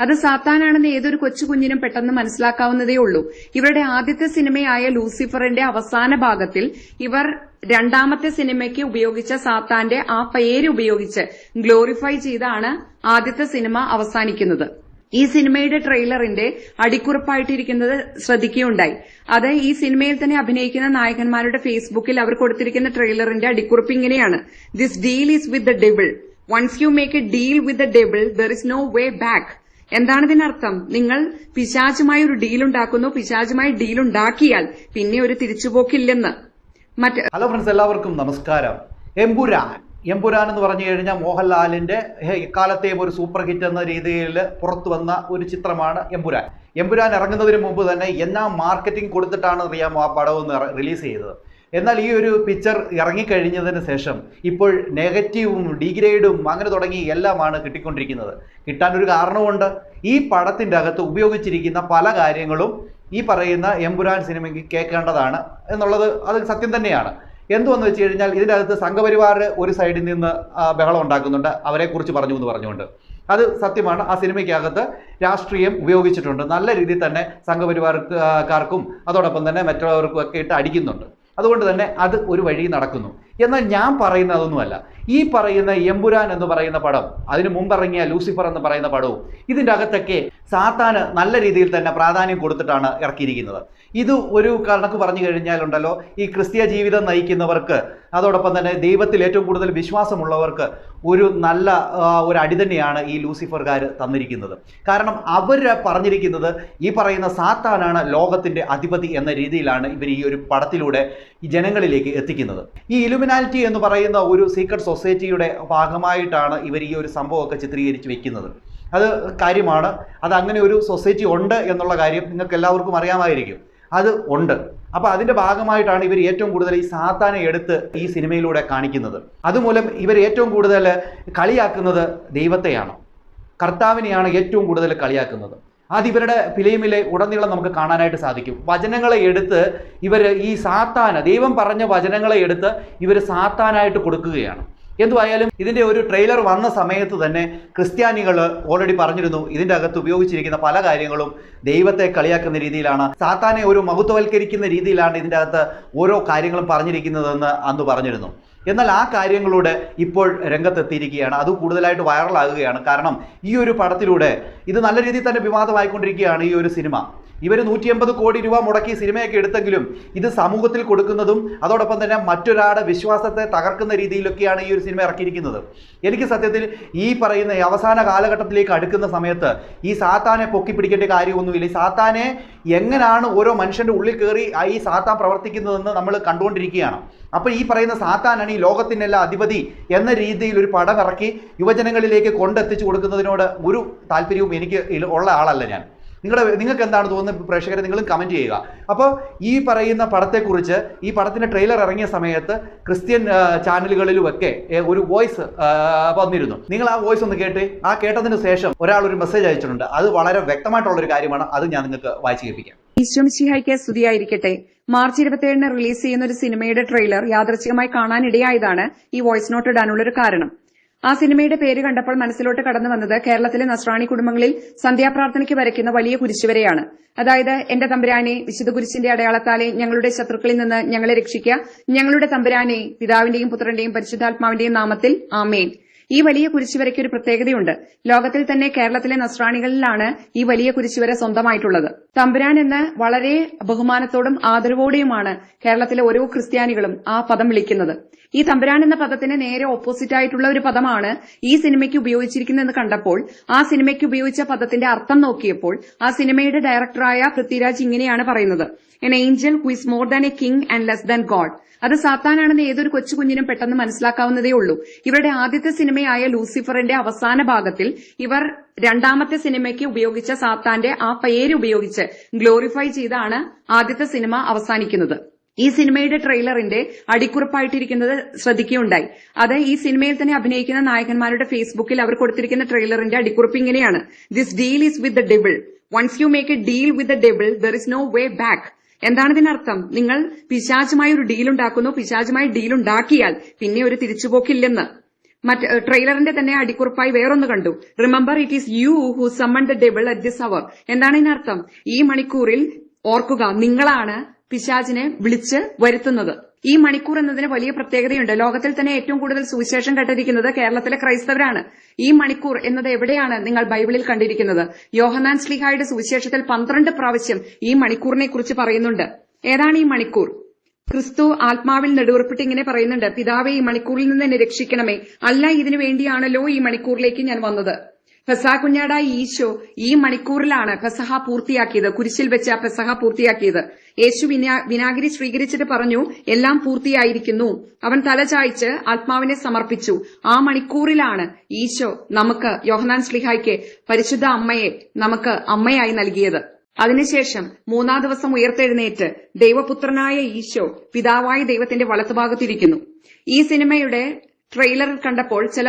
അത് സാത്താനാണെന്ന് ഏതൊരു കൊച്ചു കുഞ്ഞിനും പെട്ടെന്ന് മനസ്സിലാക്കാവുന്നതേ ഉള്ളൂ. ഇവരുടെ ആദ്യത്തെ സിനിമയായ ലൂസിഫറിന്റെ അവസാന ഭാഗത്തിൽ ഇവർ രണ്ടാമത്തെ സിനിമയ്ക്ക് ഉപയോഗിച്ച സാത്താന്റെ ആ പേര് ഉപയോഗിച്ച് ഗ്ലോറിഫൈ ചെയ്താണ് ആദ്യത്തെ സിനിമ അവസാനിക്കുന്നത്. ഈ സിനിമയുടെ ട്രെയിലറിന്റെ അടിക്കുറിപ്പായിട്ടിരിക്കുന്നത് ശ്രദ്ധിക്കുകയുണ്ടായി. അത് ഈ സിനിമയിൽ തന്നെ അഭിനയിക്കുന്ന നായകന്മാരുടെ ഫേസ്ബുക്കിൽ അവർ കൊടുത്തിരിക്കുന്ന ട്രെയിലറിന്റെ അടിക്കുറിപ്പ് ഇങ്ങനെയാണ്. This deal is with the devil once you make a deal with the devil there is no way back എന്താണ് ഇതിനർത്ഥം നിങ്ങൾ പിശാചുമായി ഒരു ഡീൽ ഉണ്ടാക്കുന്നു പിശാചുമായി ഡീൽ ഉണ്ടാക്കിയാൽ പിന്നെ ഒരു തിരിച്ചുപോക്കില്ലെന്ന്. മറ്റ് ഹലോ ഫ്രണ്ട്സ് എല്ലാവർക്കും നമസ്കാരം. എംപുരാൻ എംപുരാൻ എന്ന് പറഞ്ഞു കഴിഞ്ഞാൽ മോഹൻലാലിന്റെ ഇക്കാലത്തെയും ഒരു സൂപ്പർ ഹിറ്റ് എന്ന രീതിയിൽ പുറത്തു വന്ന ഒരു ചിത്രമാണ് എംപുരാൻ എംപുരാൻ ഇറങ്ങുന്നതിന് മുമ്പ് തന്നെ എന്നാ മാർക്കറ്റിംഗ് കൊടുത്തിട്ടാണ് അറിയാമോ ആ പടം റിലീസ് ചെയ്തത്? എന്നാൽ ഈ ഒരു പിക്ചർ ഇറങ്ങിക്കഴിഞ്ഞതിന് ശേഷം ഇപ്പോൾ നെഗറ്റീവും ഡിഗ്രേഡും അങ്ങനെ തുടങ്ങി എല്ലാമാണ് കിട്ടിക്കൊണ്ടിരിക്കുന്നത്. കിട്ടാൻ ഒരു കാരണമുണ്ട് ഈ പടത്തിന്റെ അകത്ത് ഉപയോഗിച്ചിരിക്കുന്ന പല കാര്യങ്ങളും ഈ പറയുന്ന എമ്പുരാൻ സിനിമയ്ക്ക് കേൾക്കേണ്ടതാണ് എന്നുള്ളത് അത് സത്യം തന്നെയാണ്. എന്തുവെന്ന് വെച്ച് കഴിഞ്ഞാൽ ഇതിന്റെ അകത്ത് സംഘപരിവാർ ഒരു സൈഡിൽ നിന്ന് ബഹളം ഉണ്ടാക്കുന്നുണ്ട്. അവരെക്കുറിച്ച് പറഞ്ഞു എന്ന് പറഞ്ഞുകൊണ്ട്. അത് സത്യമാണ്. ആ സിനിമയ്ക്കകത്ത് രാഷ്ട്രീയം ഉപയോഗിച്ചിട്ടുണ്ട്. നല്ല രീതിയിൽ തന്നെ സംഘപരിവാർക്കാർക്കും അതോടൊപ്പം തന്നെ മറ്റുള്ളവർക്കും ഒക്കെ ഇട്ട് അടിക്കുന്നുണ്ട്. അതുകൊണ്ട് തന്നെ അത് ഒരു വഴി നടക്കുന്നു. എന്നാൽ ഞാൻ പറയുന്ന അതൊന്നുമല്ല. ഈ പറയുന്ന എമ്പുരാൻ എന്ന് പറയുന്ന പടം അതിന് മുമ്പിറങ്ങിയ ലൂസിഫർ എന്ന് പറയുന്ന പടവും ഇതിന്റെ അകത്തൊക്കെ സാത്താന് നല്ല രീതിയിൽ തന്നെ പ്രാധാന്യം കൊടുത്തിട്ടാണ് ഇറക്കിയിരിക്കുന്നത്. ഇത് ഒരു കണക്ക് പറഞ്ഞു കഴിഞ്ഞാലുണ്ടല്ലോ ഈ ക്രിസ്തീയ ജീവിതം നയിക്കുന്നവർക്ക് അതോടൊപ്പം തന്നെ ദൈവത്തിൽ ഏറ്റവും കൂടുതൽ വിശ്വാസമുള്ളവർക്ക് ഒരു നല്ല ഒരു അടി തന്നെയാണ് ഈ ലൂസിഫർകാർ തന്നിരിക്കുന്നത്. കാരണം അവർ പറഞ്ഞിരിക്കുന്നത് ഈ പറയുന്ന സാത്താനാണ് ലോകത്തിന്റെ അധിപതി എന്ന രീതിയിലാണ് ഇവർ ഈ ഒരു പടത്തിലൂടെ ഈ ജനങ്ങളിലേക്ക് എത്തിക്കുന്നത്. ഈ ഇലുമിനാലിറ്റി എന്ന് പറയുന്ന ഒരു സീക്രട്ട് സൊസൈറ്റിയുടെ ഭാഗമായിട്ടാണ് ഇവർ ഈ ഒരു സംഭവമൊക്കെ ചിത്രീകരിച്ച് വെക്കുന്നത്. അത് കാര്യമാണ്. അത് അങ്ങനെ ഒരു സൊസൈറ്റി ഉണ്ട് എന്നുള്ള കാര്യം നിങ്ങൾക്ക് എല്ലാവർക്കും അറിയാമായിരിക്കും. അത് ഉണ്ട്. അപ്പോൾ അതിന്റെ ഭാഗമായിട്ടാണ് ഇവർ ഏറ്റവും കൂടുതൽ ഈ സാത്താനെ എടുത്ത് ഈ സിനിമയിലൂടെ കാണിക്കുന്നത്. അതുമൂലം ഇവർ ഏറ്റവും കൂടുതൽ കളിയാക്കുന്നത് ദൈവത്തെയാണ്? കർത്താവിനെയാണ് ഏറ്റവും കൂടുതൽ കളിയാക്കുന്നത്. അത് ഇവരുടെ ഫിലിമിലെ ഉടനീളം നമുക്ക് കാണാനായിട്ട് സാധിക്കും. വചനങ്ങളെ എടുത്ത് ഇവർ ഈ സാത്താന ദൈവം പറഞ്ഞ വചനങ്ങളെ എടുത്ത് ഇവർ സാത്താനായിട്ട് കൊടുക്കുകയാണ്. എന്തുവായാലും ഇതിന്റെ ഒരു ട്രെയിലർ വന്ന സമയത്ത് തന്നെ ക്രിസ്ത്യാനികൾ ഓൾറെഡി പറഞ്ഞിരുന്നു ഇതിന്റെ അകത്ത് ഉപയോഗിച്ചിരിക്കുന്ന പല കാര്യങ്ങളും ദൈവത്തെ കളിയാക്കുന്ന രീതിയിലാണ് സാത്താനെ ഒരു മഹത്വവൽക്കരിക്കുന്ന രീതിയിലാണ് ഇതിന്റെ അകത്ത് ഓരോ കാര്യങ്ങളും പറഞ്ഞിരിക്കുന്നതെന്ന് അന്ന് പറഞ്ഞിരുന്നു. എന്നാൽ ആ കാര്യങ്ങളോട് ഇപ്പോൾ രംഗത്തെത്തിയിരിക്കുകയാണ്. അത് കൂടുതലായിട്ട് വൈറലാകുകയാണ് കാരണം ഈ ഒരു പടത്തിലൂടെ ഇത് നല്ല രീതിയിൽ തന്നെ വിവാദമായിക്കൊണ്ടിരിക്കുകയാണ് ഈ ഒരു സിനിമ. ഇവർ നൂറ്റി എൺപത് കോടി രൂപ മുടക്കി സിനിമയൊക്കെ എടുത്തെങ്കിലും ഇത് സമൂഹത്തിൽ കൊടുക്കുന്നതും അതോടൊപ്പം തന്നെ മറ്റൊരാളുടെ വിശ്വാസത്തെ തകർക്കുന്ന രീതിയിലൊക്കെയാണ് ഈ ഒരു സിനിമ ഇറക്കിയിരിക്കുന്നത്. എനിക്ക് സത്യത്തിൽ ഈ പറയുന്ന അവസാന കാലഘട്ടത്തിലേക്ക് അടുക്കുന്ന സമയത്ത് ഈ സാത്താനെ പൊക്കി പിടിക്കേണ്ട കാര്യമൊന്നുമില്ല. ഈ സാത്താനെ എങ്ങനെയാണ് ഓരോ മനുഷ്യന്റെ ഉള്ളിൽ കയറി ഈ സാത്താൻ പ്രവർത്തിക്കുന്നതെന്ന് നമ്മൾ കണ്ടുകൊണ്ടിരിക്കുകയാണ്. അപ്പോൾ ഈ പറയുന്ന സാത്താനാണ് ഈ ലോകത്തിനെല്ലാം അധിപതി എന്ന രീതിയിൽ ഒരു പടം ഇറക്കി യുവജനങ്ങളിലേക്ക് കൊണ്ടെത്തിച്ചു കൊടുക്കുന്നതിനോട് ഒരു താല്പര്യവും എനിക്ക് ഉള്ള ആളല്ല ഞാൻ. നിങ്ങളുടെ നിങ്ങൾക്ക് എന്താണ് തോന്നുന്നത് പ്രേക്ഷകരെ നിങ്ങളും കമന്റ് ചെയ്യുക. അപ്പോൾ ഈ പറയുന്ന പടത്തെക്കുറിച്ച് ഈ പടത്തിന്റെ ട്രെയിലർ ഇറങ്ങിയ സമയത്ത് ക്രിസ്ത്യൻ ചാനലുകളിലുമൊക്കെ ഒരു വോയിസ് വന്നിരുന്നു. നിങ്ങൾ ആ വോയിസ് ഒന്ന് കേട്ട് ആ കേട്ടതിന് ശേഷം ഒരാൾ ഒരു മെസ്സേജ് അയച്ചിട്ടുണ്ട്. അത് വളരെ വ്യക്തമായിട്ടുള്ള ഒരു കാര്യമാണ്. അത് ഞാൻ നിങ്ങൾക്ക് വായിച്ചു കേൾപ്പിക്കാം. ഈശ്വമിശിഹായ്ക്ക് സ്തുതിയായിരിക്കട്ടെ. മാർച്ച് ഇരുപത്തിയേഴിന് റിലീസ് ചെയ്യുന്ന ഒരു സിനിമയുടെ ട്രെയിലർ യാദൃച്ഛികമായി കാണാനിടയായതാണ് ഈ വോയിസ് നോട്ട് ഇടാനുള്ള ഒരു കാരണം. ആ സിനിമയുടെ പേര് കണ്ടപ്പോൾ മനസ്സിലോട്ട് കടന്നു വന്നത് കേരളത്തിലെ നസ്രാണി കുടുംബങ്ങളിൽ സന്ധ്യാപ്രാർത്ഥനയ്ക്ക് വരയ്ക്കുന്ന വലിയ കുരിശുവരെയാണ്. അതായത് എന്റെ തമ്പുരാനെ വിശുദ്ധ കുരിശിന്റെ അടയാളത്താലെ ഞങ്ങളുടെ ശത്രുക്കളിൽ നിന്ന് ഞങ്ങളെ രക്ഷിക്കുക. ഞങ്ങളുടെ തമ്പുരാനെ പിതാവിന്റെയും പുത്രന്റെയും പരിശുദ്ധാത്മാവിന്റെയും നാമത്തിൽ ആമേൻ. ഈ വലിയ കുരിശുവരയ്ക്ക് ഒരു പ്രത്യേകതയുണ്ട്. ലോകത്തിൽ തന്നെ കേരളത്തിലെ നസ്രാണികളിലാണ് ഈ വലിയ കുരിശുവര സ്വന്തമായിട്ടുള്ളത്. തമ്പുരാൻ എന്ന് വളരെ ബഹുമാനത്തോടും ആദരവോടെയുമാണ് കേരളത്തിലെ ഓരോ ക്രിസ്ത്യാനികളും ആ പദം വിളിക്കുന്നത്. ഈ തമ്പുരാൻ എന്ന പദത്തിന് നേരെ ഓപ്പോസിറ്റ് ആയിട്ടുള്ള ഒരു പദമാണ് ഈ സിനിമയ്ക്ക് ഉപയോഗിച്ചിരിക്കുന്നതെന്ന് കണ്ടപ്പോൾ ആ സിനിമയ്ക്ക് ഉപയോഗിച്ച പദത്തിന്റെ അർത്ഥം നോക്കിയപ്പോൾ ആ സിനിമയുടെ ഡയറക്ടറായ പൃഥ്വിരാജ് ഇങ്ങനെയാണ് പറയുന്നത്. An angel who is more than a king and less than God അത് സാത്താനാണെന്ന് ഏതൊരു കൊച്ചു കുഞ്ഞിനും പെട്ടെന്ന് മനസ്സിലാക്കാവുന്നതേ ഉള്ളൂ. ഇവരുടെ ആദ്യത്തെ സിനിമയായ ലൂസിഫറിന്റെ അവസാന ഭാഗത്തിൽ ഇവർ രണ്ടാമത്തെ സിനിമയ്ക്ക് ഉപയോഗിച്ച സാത്താന്റെ ആ പേര് ഉപയോഗിച്ച് ഗ്ലോറിഫൈ ചെയ്താണ് ആദ്യത്തെ സിനിമ അവസാനിക്കുന്നത്. ഈ സിനിമയുടെ ട്രെയിലറിന്റെ അടിക്കുറിപ്പായിട്ടിരിക്കുന്നത് ശ്രദ്ധിക്കുകയുണ്ടായി. അത് ഈ സിനിമയിൽ തന്നെ അഭിനയിക്കുന്ന നായകന്മാരുടെ ഫേസ്ബുക്കിൽ അവർ കൊടുത്തിരിക്കുന്ന ട്രെയിലറിന്റെ അടിക്കുറിപ്പ് ഇങ്ങനെയാണ്. This deal is with the devil once you make a deal with the devil there is no way back എന്താണ് ഇതിനർത്ഥം നിങ്ങൾ പിശാചുമായി ഒരു ഡീൽ ഉണ്ടാക്കുന്നു പിശാചുമായി ഡീൽ ഉണ്ടാക്കിയാൽ പിന്നെ ഒരു തിരിച്ചുപോക്കില്ലെന്ന്. മറ്റ് ട്രെയിലറിന്റെ തന്നെ അടിക്കുറിപ്പായി വേറൊന്ന് കണ്ടു. Remember it is you who summon the devil at this hour എന്താണ് ഇതിനർത്ഥം ഈ മണിക്കൂറിൽ ഓർക്കുക നിങ്ങളാണ് പിശാചിനെ വിളിച്ച് വരുത്തുന്നത്. ഈ മണിക്കൂർ എന്നതിന് വലിയ പ്രത്യേകതയുണ്ട്. ലോകത്തിൽ തന്നെ ഏറ്റവും കൂടുതൽ സുവിശേഷം കേട്ടിരിക്കുന്നത് കേരളത്തിലെ ക്രൈസ്തവരാണ്. ഈ മണിക്കൂർ എന്നത് എവിടെയാണ് നിങ്ങൾ ബൈബിളിൽ കണ്ടിരിക്കുന്നത്? യോഹനാൻ സ്ലിഹായുടെ സുവിശേഷത്തിൽ പന്ത്രണ്ട് പ്രാവശ്യം ഈ മണിക്കൂറിനെ കുറിച്ച് പറയുന്നുണ്ട്. ഏതാണ് ഈ മണിക്കൂർ? ക്രിസ്തു ആത്മാവിൽ നെടുവർപ്പിട്ട് ഇങ്ങനെ പറയുന്നുണ്ട് പിതാവെ ഈ മണിക്കൂറിൽ നിന്ന് എന്നെ രക്ഷിക്കണമേ. അല്ല ഇതിനു വേണ്ടിയാണല്ലോ ഈ മണിക്കൂറിലേക്ക് ഞാൻ വന്നത്. പെസഹ കുഞ്ഞാടായ ഈശോ ഈ മണിക്കൂറിലാണ് പെസഹ പൂർത്തിയാക്കിയത്. കുരിശിൽ വെച്ച് ആ പെസഹ പൂർത്തിയാക്കിയത്. യേശു വിനാഗിരി സ്വീകരിച്ചിട്ട് പറഞ്ഞു എല്ലാം പൂർത്തിയായിരിക്കുന്നു. അവൻ തലചായ്ച്ച് ആത്മാവിനെ സമർപ്പിച്ചു. ആ മണിക്കൂറിലാണ് ഈശോ നമുക്ക് യോഹനാൻ സ്ലിഹായ്ക്ക് പരിശുദ്ധ അമ്മയെ നമുക്ക് അമ്മയായി നൽകിയത്. അതിനുശേഷം മൂന്നാം ദിവസം ഉയർത്തെഴുന്നേറ്റ് ദൈവപുത്രനായ ഈശോ പിതാവായ ദൈവത്തിന്റെ വലത്തുഭാഗത്തിരിക്കുന്നു. ഈ സിനിമയുടെ ട്രെയിലർ കണ്ടപ്പോൾ ചില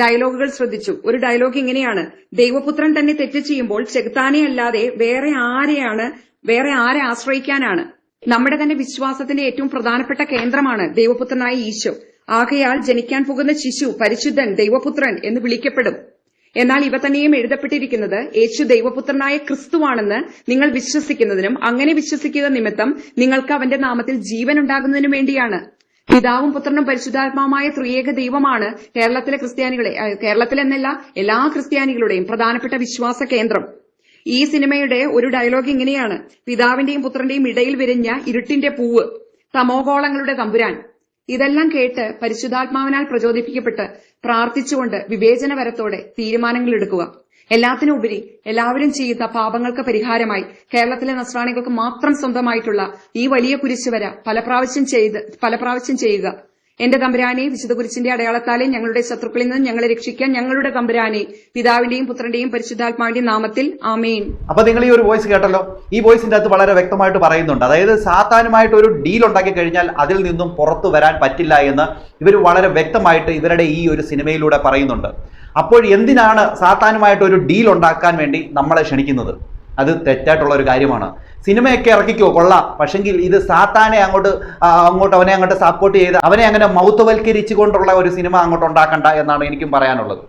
ഡയലോഗുകൾ ശ്രദ്ധിച്ചു. ഒരു ഡയലോഗ് ഇങ്ങനെയാണ്. ദൈവപുത്രൻ തന്നെ തെറ്റ് ചെയ്യുമ്പോൾ ചെകുത്താനെ അല്ലാതെ വേറെ ആരെയാണ് വേറെ ആരെ ആശ്രയിക്കാനാണ്? നമ്മുടെ തന്നെ വിശ്വാസത്തിന്റെ ഏറ്റവും പ്രധാനപ്പെട്ട കേന്ദ്രമാണ് ദൈവപുത്രനായ ഈശോ. ആകയാൽ ജനിക്കാൻ പോകുന്ന ശിശു പരിശുദ്ധൻ ദൈവപുത്രൻ എന്ന് വിളിക്കപ്പെടും. എന്നാൽ ഇവ തന്നെയും എഴുതപ്പെട്ടിരിക്കുന്നത് യേശു ദൈവപുത്രനായ ക്രിസ്തുവാണെന്ന് നിങ്ങൾ വിശ്വസിക്കുന്നതിനും അങ്ങനെ വിശ്വസിക്കുക നിമിത്തം നിങ്ങൾക്ക് അവന്റെ നാമത്തിൽ ജീവൻ ഉണ്ടാകുന്നതിനും വേണ്ടിയാണ്. പിതാവും പുത്രനും പരിശുദ്ധാത്മാവുമായ ത്രിയേക ദൈവമാണ് കേരളത്തിലെ ക്രിസ്ത്യാനികളെ കേരളത്തിലെന്നല്ല എല്ലാ ക്രിസ്ത്യാനികളുടെയും പ്രധാനപ്പെട്ട വിശ്വാസ കേന്ദ്രം. ഈ സിനിമയുടെ ഒരു ഡയലോഗ് ഇങ്ങനെയാണ്. പിതാവിന്റെയും പുത്രന്റെയും ഇടയിൽ വിരിഞ്ഞ ഇരുട്ടിന്റെ പൂവ് തമോഗോളങ്ങളുടെ തമ്പുരാൻ. ഇതെല്ലാം കേട്ട് പരിശുദ്ധാത്മാവിനാൽ പ്രചോദിപ്പിക്കപ്പെട്ട് പ്രാർത്ഥിച്ചുകൊണ്ട് വിവേചനപരത്തോടെ തീരുമാനങ്ങൾ എടുക്കുക. എല്ലാത്തിനുപരി എല്ലാവരും ചെയ്യുന്ന പാപങ്ങൾക്ക് പരിഹാരമായി കേരളത്തിലെ നസ്രാണികൾക്ക് മാത്രം സ്വന്തമായിട്ടുള്ള ഈ വലിയ കുരിശുവര പല പ്രാവശ്യം ചെയ്ത് പല പ്രാവശ്യം ചെയ്യുക. എന്റെ തമ്പുരാനെ വിശുദ്ധ അടയാളത്താലെ ഞങ്ങളുടെ ശത്രുക്കളിൽ നിന്ന് ഞങ്ങളെ രക്ഷിക്കാൻ ഞങ്ങളുടെ തമ്പുരാനെ പിതാവിന്റെയും പുത്രന്റെയും പരിശുദ്ധാത്മാവിന്റെയും നാമത്തിൽ ആമേൻ. അപ്പൊ നിങ്ങൾ ഈ ഒരു വോയിസ് കേട്ടല്ലോ? ഈ വോയിസിന്റെ അകത്ത് വളരെ വ്യക്തമായിട്ട് പറയുന്നുണ്ട്. അതായത് സാത്താനുമായിട്ട് ഒരു ഡീൽ ഉണ്ടാക്കി കഴിഞ്ഞാൽ അതിൽ നിന്നും പുറത്തു വരാൻ പറ്റില്ല എന്ന് ഇവർ വളരെ വ്യക്തമായിട്ട് ഇവരുടെ ഈ ഒരു സിനിമയിലൂടെ പറയുന്നുണ്ട്. അപ്പോൾ എന്തിനാണ് സാത്താനുമായിട്ട് ഒരു ഡീൽ ഉണ്ടാക്കാൻ വേണ്ടി നമ്മളെ ക്ഷണിക്കുന്നത്? അത് തെറ്റായിട്ടുള്ള ഒരു കാര്യമാണ്. സിനിമയൊക്കെ ഇറക്കിക്കോ കൊള്ളാം. പക്ഷെങ്കിൽ ഇത് സാത്താനെ അങ്ങോട്ട് അങ്ങോട്ട് അവനെ അങ്ങോട്ട് സപ്പോർട്ട് ചെയ്ത് അവനെ അങ്ങനെ മൗത്തവൽക്കരിച്ചു കൊണ്ടുള്ള ഒരു സിനിമ അങ്ങോട്ട് ഉണ്ടാക്കണ്ട എന്നാണ് എനിക്കും പറയാനുള്ളത്.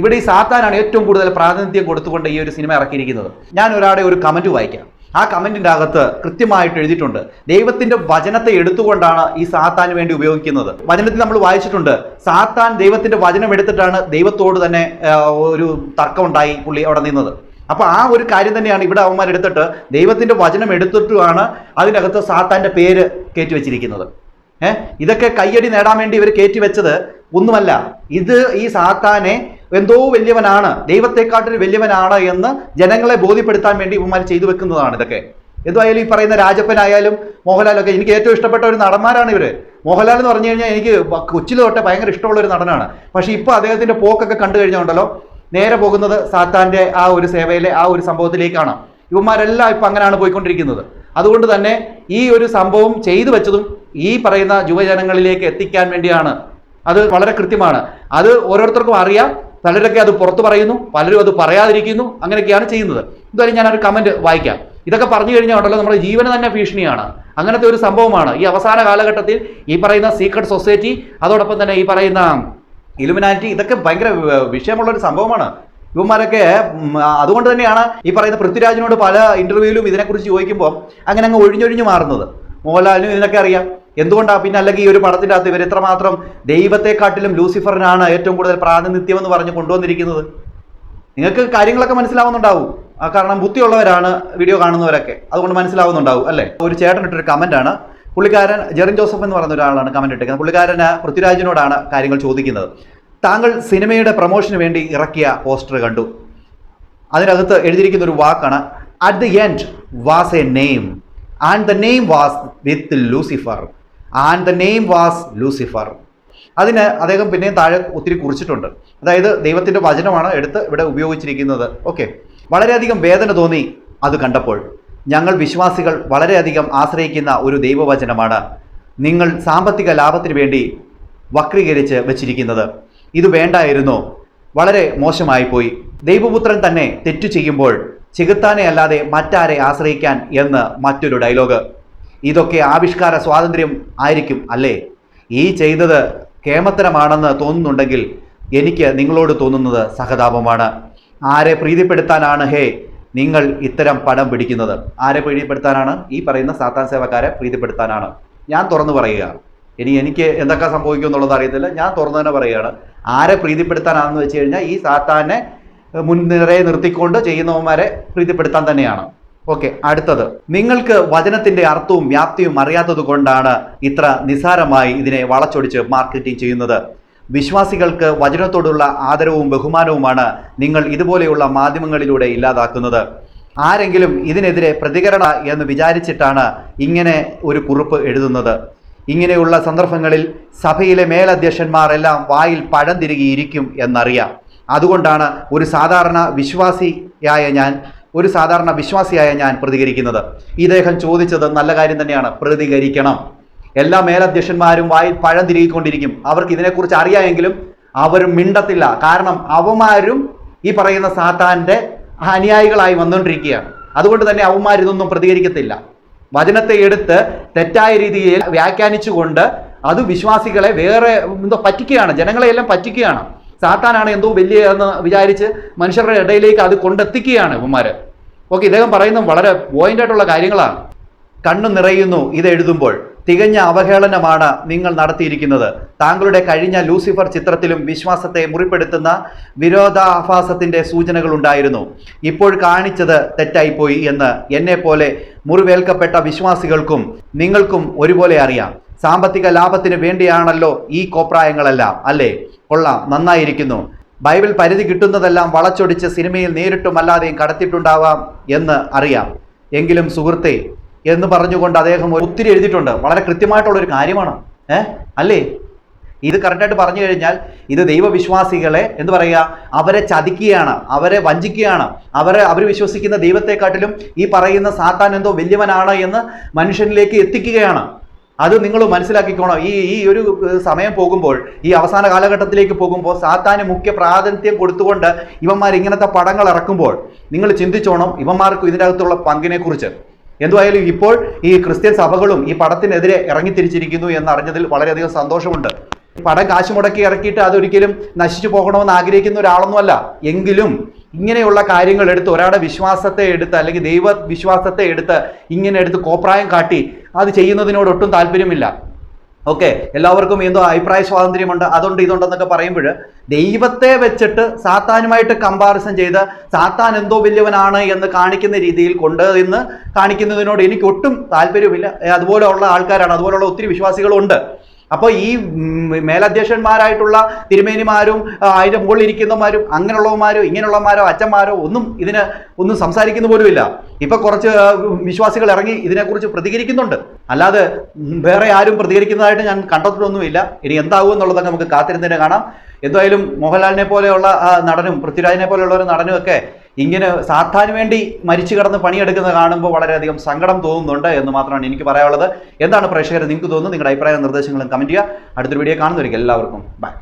ഇവിടെ ഈ സാത്താനാണ് ഏറ്റവും കൂടുതൽ പ്രാതിനിധ്യം കൊടുത്തുകൊണ്ട് ഈ ഒരു സിനിമ ഇറക്കിയിരിക്കുന്നത്. ഞാൻ ഒരാളെ ഒരു കമന്റ് വായിക്കാം. ആ കമന്റിന്റെ അകത്ത് കൃത്യമായിട്ട് എഴുതിയിട്ടുണ്ട്. ദൈവത്തിന്റെ വചനത്തെ എടുത്തുകൊണ്ടാണ് ഈ സാത്താന് വേണ്ടി ഉപയോഗിക്കുന്നത്. വചനത്തിൽ നമ്മൾ വായിച്ചിട്ടുണ്ട്. സാത്താൻ ദൈവത്തിന്റെ വചനം എടുത്തിട്ടാണ് ദൈവത്തോട് തന്നെ ഒരു തർക്കമുണ്ടായി പുള്ളി അവിടെ നിന്നത്. അപ്പൊ ആ ഒരു കാര്യം തന്നെയാണ് ഇവിടെ അവന്മാർ എടുത്തിട്ട് ദൈവത്തിന്റെ വചനം എടുത്തിട്ടുമാണ് അതിനകത്ത് സാത്താന്റെ പേര് കയറ്റി വെച്ചിരിക്കുന്നത്. ഏഹ് ഇതൊക്കെ കയ്യടി നേടാൻ വേണ്ടി ഇവർ കയറ്റി വെച്ചത് ഒന്നുമല്ല. ഇത് ഈ സാത്താനെ എന്തോ വലിയവനാണ് ദൈവത്തെക്കാട്ടിൽ വലിയവനാണ് എന്ന് ജനങ്ങളെ ബോധ്യപ്പെടുത്താൻ വേണ്ടി ഇവന്മാർ ചെയ്തു വെക്കുന്നതാണ് ഇതൊക്കെ. എന്തായാലും ഈ പറയുന്ന രാജപ്പനായാലും മോഹൻലാലൊക്കെ എനിക്ക് ഏറ്റവും ഇഷ്ടപ്പെട്ട ഒരു നടന്മാരാണ് ഇവർ. മോഹൻലാൽ എന്ന് പറഞ്ഞു കഴിഞ്ഞാൽ എനിക്ക് കൊച്ചിൽ തൊട്ടേ ഭയങ്കര ഇഷ്ടമുള്ള ഒരു നടനാണ്. പക്ഷെ ഇപ്പൊ അദ്ദേഹത്തിന്റെ പോക്കൊക്കെ കണ്ടു കഴിഞ്ഞുണ്ടല്ലോ നേരെ പോകുന്നത് സാത്താന്റെ ആ ഒരു സേവയിലെ ആ ഒരു സംഭവത്തിലേക്കാണ്. ഇവന്മാരെല്ലാം ഇപ്പൊ അങ്ങനെയാണ് പോയിക്കൊണ്ടിരിക്കുന്നത്. അതുകൊണ്ട് തന്നെ ഈ ഒരു സംഭവം ചെയ്തു വെച്ചതും ഈ പറയുന്ന യുവജനങ്ങളിലേക്ക് എത്തിക്കാൻ വേണ്ടിയാണ്. അത് വളരെ കൃത്യമാണ്. അത് ഓരോരുത്തർക്കും അറിയാം. പലരൊക്കെ അത് പുറത്തു പറയുന്നു. പലരും അത് പറയാതിരിക്കുന്നു. അങ്ങനെയൊക്കെയാണ് ചെയ്യുന്നത്. എന്തായാലും ഞാനൊരു കമന്റ് വായിക്കാം. ഇതൊക്കെ പറഞ്ഞു കഴിഞ്ഞാൽ ഉണ്ടല്ലോ നമ്മുടെ ജീവന് തന്നെ ഭീഷണിയാണ്. അങ്ങനത്തെ ഒരു സംഭവമാണ്. ഈ അവസാന കാലഘട്ടത്തിൽ ഈ പറയുന്ന സീക്രട്ട് സൊസൈറ്റി അതോടൊപ്പം തന്നെ ഈ പറയുന്ന ഇലുമിനാറ്റി ഇതൊക്കെ ഭയങ്കര വിഷയമുള്ള ഒരു സംഭവമാണ്. ഇവന്മാരൊക്കെ അതുകൊണ്ട് തന്നെയാണ് ഈ പറയുന്ന പൃഥ്വിരാജിനോട് പല ഇന്റർവ്യൂവിലും ഇതിനെക്കുറിച്ച് ചോദിക്കുമ്പോൾ അങ്ങനെ അങ്ങ് ഒഴിഞ്ഞൊഴിഞ്ഞു മാറുന്നത്. മോഹൻലാലിനും ഇതിനൊക്കെ അറിയാം. എന്തുകൊണ്ടാണ് പിന്നെ അല്ലെങ്കിൽ ഈ ഒരു പടത്തിന്റെ അകത്ത് ഇവർ എത്രമാത്രം ദൈവത്തെക്കാട്ടിലും ലൂസിഫറിനാണ് ഏറ്റവും കൂടുതൽ പ്രാതിനിധ്യം എന്ന് പറഞ്ഞ് കൊണ്ടുവന്നിരിക്കുന്നത്? നിങ്ങൾക്ക് കാര്യങ്ങളൊക്കെ മനസ്സിലാവുന്നുണ്ടാവും. കാരണം ബുദ്ധിയുള്ളവരാണ് വീഡിയോ കാണുന്നവരൊക്കെ. അതുകൊണ്ട് മനസ്സിലാവുന്നുണ്ടാവും അല്ലേ? ഒരു ചേട്ടൻ ഇട്ടൊരു കമന്റ് ആണ്. പുള്ളിക്കാരൻ ജെറിൻ ജോസഫ് എന്ന് പറയുന്ന ഒരാളാണ് കമന്റ് ഇട്ടിരിക്കുന്നത് പുള്ളിക്കാരന് പൃഥ്വിരാജിനോടാണ് കാര്യങ്ങൾ ചോദിക്കുന്നത്. താങ്കൾ സിനിമയുടെ പ്രൊമോഷന് വേണ്ടി ഇറക്കിയ പോസ്റ്റർ കണ്ടു. അതിനകത്ത് എഴുതിയിരിക്കുന്ന ഒരു വാക്കാണ് at the end was a name and the name was with Lucifer and the name was Lucifer അതിന് അദ്ദേഹം പിന്നെയും താഴെ ഒത്തിരി കുറിച്ചിട്ടുണ്ട്. അതായത് ദൈവത്തിന്റെ വചനമാണ് എടുത്ത് ഇവിടെ ഉപയോഗിച്ചിരിക്കുന്നത്. ഓക്കെ വളരെയധികം വേദന തോന്നി അത് കണ്ടപ്പോൾ. ഞങ്ങൾ വിശ്വാസികൾ വളരെയധികം ആശ്രയിക്കുന്ന ഒരു ദൈവവചനമാണ് നിങ്ങൾ സാമ്പത്തിക ലാഭത്തിന് വേണ്ടി വക്രീകരിച്ച് വെച്ചിരിക്കുന്നത്. ഇത് വേണ്ടായിരുന്നു. വളരെ മോശമായി പോയി ദൈവപുത്രൻ തന്നെ തെറ്റു ചെയ്യുമ്പോൾ ചികിത്താനെ അല്ലാതെ മറ്റാരെ ആശ്രയിക്കാൻ എന്ന് മറ്റൊരു ഡയലോഗ്. ഇതൊക്കെ ആവിഷ്കാര സ്വാതന്ത്ര്യം ആയിരിക്കും അല്ലേ? ഈ ചെയ്തത് കേമത്തരമാണെന്ന് തോന്നുന്നുണ്ടെങ്കിൽ എനിക്ക് നിങ്ങളോട് തോന്നുന്നത് സഹതാപമാണ്. ആരെ പ്രീതിപ്പെടുത്താനാണ് ഹേ നിങ്ങൾ ഇത്തരം പടം പിടിക്കുന്നത് ആരെ പ്രീതിപ്പെടുത്താനാണ്? ഈ പറയുന്ന സാത്താൻ സേവക്കാരെ പ്രീതിപ്പെടുത്താനാണ്. ഞാൻ തുറന്നു പറയുക ഇനി എനിക്ക് എന്തൊക്കെ സംഭവിക്കും എന്നുള്ളത് അറിയത്തില്ല. ഞാൻ തുറന്നു തന്നെ പറയുകയാണ്. ആരെ പ്രീതിപ്പെടുത്താനാണെന്ന് വെച്ച് കഴിഞ്ഞാൽ ഈ സാത്താനെ മുൻനിരയെ നിർത്തിക്കൊണ്ട് ചെയ്യുന്നവന്മാരെ പ്രീതിപ്പെടുത്താൻ തന്നെയാണ്. ഓക്കെ അടുത്തത്. നിങ്ങൾക്ക് വചനത്തിന്റെ അർത്ഥവും വ്യാപ്തിയും അറിയാത്തത് കൊണ്ടാണ് ഇത്ര നിസാരമായി ഇതിനെ വളച്ചൊടിച്ച് മാർക്കറ്റിംഗ് ചെയ്യുന്നത്. വിശ്വാസികൾക്ക് വചനത്തോടുള്ള ആദരവും ബഹുമാനവുമാണ് നിങ്ങൾ ഇതുപോലെയുള്ള മാധ്യമങ്ങളിലൂടെ ഇല്ലാതാക്കുന്നത്. ആരെങ്കിലും ഇതിനെതിരെ പ്രതികരണ എന്ന് വിചാരിച്ചിട്ടാണ് ഇങ്ങനെ ഒരു കുറിപ്പ് എഴുതുന്നത്. ഇങ്ങനെയുള്ള സന്ദർഭങ്ങളിൽ സഭയിലെ മേലധ്യക്ഷന്മാർ എല്ലാം വായിൽ പഴം തിരികിയിരിക്കും എന്നറിയാം. അതുകൊണ്ടാണ് ഒരു സാധാരണ വിശ്വാസിയായ ഞാൻ ഒരു സാധാരണ വിശ്വാസിയായ ഞാൻ പ്രതികരിക്കുന്നത്. ഇദ്ദേഹം ചോദിച്ചത് നല്ല കാര്യം തന്നെയാണ് പ്രതികരിക്കണം. എല്ലാ മേലധ്യക്ഷന്മാരും വായിൽ പഴം തിരികൊണ്ടിരിക്കും അവർക്ക് ഇതിനെക്കുറിച്ച് അറിയാമെങ്കിലും അവർ മിണ്ടത്തില്ല. കാരണം അവന്മാരും ഈ പറയുന്ന സാത്താന്റെ അനുയായികളായി വന്നുകൊണ്ടിരിക്കുകയാണ് അതുകൊണ്ട് തന്നെ അവന്മാർ ഇതൊന്നും പ്രതികരിക്കത്തില്ല. വചനത്തെ എടുത്ത് തെറ്റായ രീതിയിൽ വ്യാഖ്യാനിച്ചുകൊണ്ട് അത് വിശ്വാസികളെ വേറെ എന്തോ പറ്റിക്കുകയാണ്. ജനങ്ങളെയെല്ലാം പറ്റിക്കുകയാണ്. സാത്താനാണ് എന്തോ വലിയ എന്ന് വിചാരിച്ച് മനുഷ്യരുടെ ഇടയിലേക്ക് അത് കൊണ്ടെത്തിക്കുകയാണ് ഇവന്മാര്. ഓക്കെ ഇദ്ദേഹം പറയുന്നത് വളരെ പോയിന്റ് ആയിട്ടുള്ള കാര്യങ്ങളാണ്. കണ്ണു നിറയുന്നു ഇത് എഴുതുമ്പോൾ. തികഞ്ഞ അവഹേളനമാണ് നിങ്ങൾ നടത്തിയിരിക്കുന്നത്. താങ്കളുടെ കഴിഞ്ഞ ലൂസിഫർ ചിത്രത്തിലും വിശ്വാസത്തെ മുറിപ്പെടുത്തുന്ന വിരോധാഭാസത്തിന്റെ സൂചനകൾ ഉണ്ടായിരുന്നു ഇപ്പോൾ കാണിച്ചത് തെറ്റായിപ്പോയി എന്ന് എന്നെ പോലെ മുറിവേൽക്കപ്പെട്ട വിശ്വാസികൾക്കും നിങ്ങൾക്കും ഒരുപോലെ അറിയാം. സാമ്പത്തിക ലാഭത്തിന് വേണ്ടിയാണല്ലോ ഈ കോപ്രായങ്ങളെല്ലാം അല്ലേ? കൊള്ളാം നന്നായിരിക്കുന്നു. ബൈബിൾ പരിധി കിട്ടുന്നതെല്ലാം വളച്ചൊടിച്ച് സിനിമയിൽ നേരിട്ടും അല്ലാതെയും കടത്തിയിട്ടുണ്ടാവാം എന്ന് അറിയാം. എങ്കിലും സുഹൃത്തെ എന്ന് പറഞ്ഞുകൊണ്ട് അദ്ദേഹം ഒത്തിരി എഴുതിയിട്ടുണ്ട്. വളരെ കൃത്യമായിട്ടുള്ള ഒരു കാര്യമാണ്. ഏ? അല്ലേ? ഇത് കറക്റ്റായിട്ട് പറഞ്ഞു കഴിഞ്ഞാൽ ഇത് ദൈവവിശ്വാസികളെ എന്ന് പറയുക അവരെ ചതിക്കുകയാണ് അവരെ വഞ്ചിക്കുകയാണ് അവരെ അവർ വിശ്വസിക്കുന്ന ദൈവത്തെക്കാട്ടിലും ഈ പറയുന്ന സാത്താൻ എന്തോ വലിയവനാണ് എന്ന് മനുഷ്യനിലേക്ക് എത്തിക്കുകയാണ്. അത് നിങ്ങൾ മനസ്സിലാക്കിക്കോണം. ഈ ഈ ഒരു സമയം പോകുമ്പോൾ ഈ അവസാന കാലഘട്ടത്തിലേക്ക് പോകുമ്പോൾ സാത്താന് മുഖ്യ പ്രാതിനിധ്യം കൊടുത്തുകൊണ്ട് ഇവന്മാർ ഇങ്ങനത്തെ പടങ്ങൾ ഇറക്കുമ്പോൾ നിങ്ങൾ ചിന്തിച്ചോണം ഇവന്മാർക്ക് ഇതിനകത്തുള്ള പങ്കിനെ കുറിച്ച് എന്തുവായാലും ഇപ്പോൾ ഈ ക്രിസ്ത്യൻ സഭകളും ഈ പടത്തിനെതിരെ ഇറങ്ങിത്തിരിച്ചിരിക്കുന്നു എന്ന് അറിഞ്ഞതിൽ വളരെയധികം സന്തോഷമുണ്ട്. പടം കാശ് മുടക്കി ഇറക്കിയിട്ട് അതൊരിക്കലും നശിച്ചു പോകണമെന്ന് ആഗ്രഹിക്കുന്ന ഒരാളൊന്നുമല്ല. എങ്കിലും ഇങ്ങനെയുള്ള കാര്യങ്ങൾ എടുത്ത് ഒരാളുടെ വിശ്വാസത്തെ എടുത്ത് അല്ലെങ്കിൽ ദൈവ വിശ്വാസത്തെ എടുത്ത് ഇങ്ങനെ എടുത്ത് കോപ്രായം കാട്ടി അത് ചെയ്യുന്നതിനോട് ഒട്ടും താല്പര്യമില്ല. ഓക്കെ എല്ലാവർക്കും എന്തോ അഭിപ്രായ സ്വാതന്ത്ര്യമുണ്ട്. അതുണ്ട് ഇതുണ്ടെന്നൊക്കെ പറയുമ്പോൾ ദൈവത്തെ വെച്ചിട്ട് സാത്താനുമായിട്ട് കമ്പാരിസൺ ചെയ്ത് സാത്താൻ എന്തോ വലിയവനാണ് എന്ന് കാണിക്കുന്ന രീതിയിൽ കൊണ്ട് എന്ന് കാണിക്കുന്നതിനോട് എനിക്ക് ഒട്ടും താല്പര്യമില്ല അതുപോലെയുള്ള ആൾക്കാരാണ് അതുപോലെയുള്ള ഒത്തിരി വിശ്വാസികളുണ്ട്. അപ്പോൾ ഈ മേലധ്യക്ഷന്മാരായിട്ടുള്ള തിരുമേനിമാരും അതിന്റെ മുകളിൽ ഇരിക്കുന്നവന്മാരും അങ്ങനെയുള്ളവന്മാരോ ഇങ്ങനെയുള്ളവന്മാരോ അച്ഛന്മാരോ ഒന്നും ഇതിന് ഒന്നും സംസാരിക്കുന്ന പോലുമില്ല. ഇപ്പൊ കുറച്ച് വിശ്വാസികൾ ഇറങ്ങി ഇതിനെക്കുറിച്ച് പ്രതികരിക്കുന്നുണ്ട്. അല്ലാതെ വേറെ ആരും പ്രതികരിക്കുന്നതായിട്ട് ഞാൻ കണ്ടിട്ടൊന്നുമില്ല ഇനി എന്താകും എന്നുള്ളതൊക്കെ നമുക്ക് കാത്തിരുന്നതിനെ കാണാം. എന്തായാലും മോഹൻലാലിനെ പോലെയുള്ള നടനും പൃഥ്വിരാജിനെ പോലെയുള്ള ഒരു നടനും ഒക്കെ ഇങ്ങനെ സാത്താന് വേണ്ടി മരിച്ചു കിടന്ന് പണിയെടുക്കുന്നത് കാണുമ്പോൾ വളരെയധികം സങ്കടം തോന്നുന്നുണ്ട് എന്ന് മാത്രമാണ് എനിക്ക് പറയാനുള്ളത്. എന്താണ് പ്രേക്ഷകർ നിങ്ങൾക്ക് തോന്നുന്നത്? നിങ്ങളുടെ അഭിപ്രായ നിർദ്ദേശങ്ങളും കമന്റ് ചെയ്യുക. അടുത്തൊരു വീഡിയോ കാണുന്നവരിക്കും എല്ലാവർക്കും ബൈ